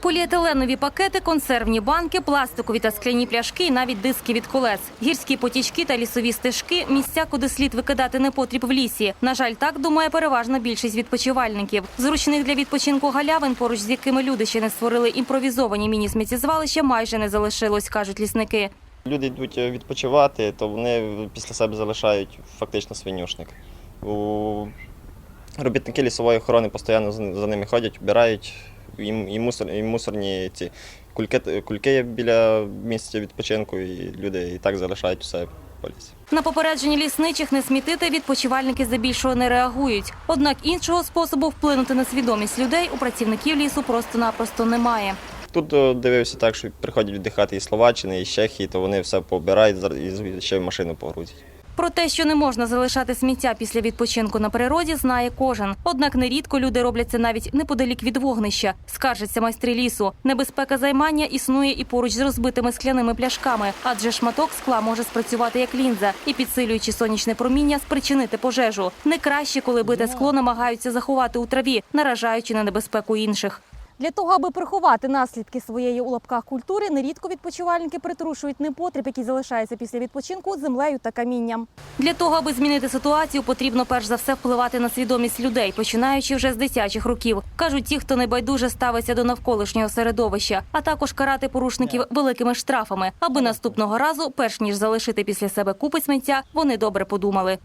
Поліетиленові пакети, консервні банки, пластикові та скляні пляшки і навіть диски від колес. Гірські потічки та лісові стежки – місця, куди слід викидати непотріб в лісі. На жаль, так думає переважна більшість відпочивальників. Зручних для відпочинку галявин, поруч з якими люди ще не створили імпровізовані міні-сміттєзвалища, майже не залишилось, кажуть лісники. Люди йдуть е, відпочивати, то вони після себе залишають фактично свинюшник. Робітники лісової охорони постійно за ними ходять, вбирають і, і, мусор, і мусорні ці кульки, кульки є біля місця відпочинку, і люди і так залишають все по лісі. На попередження лісничих не смітити відпочивальники здебільшого не реагують. Однак іншого способу вплинути на свідомість людей у працівників лісу просто-напросто немає. Тут дивився так, що приходять віддихати із Словаччини, із Чехії, то вони все пообирають зар- і ще машину погрузять. Про те, що не можна залишати сміття після відпочинку на природі, знає кожен. Однак нерідко люди роблять це навіть неподалік від вогнища. Скаржаться майстри лісу. Небезпека займання існує і поруч з розбитими скляними пляшками, адже шматок скла може спрацювати як лінза і, підсилюючи сонячне проміння, спричинити пожежу. Не краще, коли бите скло намагаються заховати у траві, наражаючи на небезпеку інших. Для того, аби приховати наслідки своєї у лапках культури, нерідко відпочивальники притрушують непотріб, який залишається після відпочинку землею та камінням. Для того, аби змінити ситуацію, потрібно перш за все впливати на свідомість людей, починаючи вже з дитячих років. кажуть ті, хто небайдуже ставиться до навколишнього середовища, а також карати порушників великими штрафами, аби наступного разу, перш ніж залишити після себе купи сміття, вони добре подумали.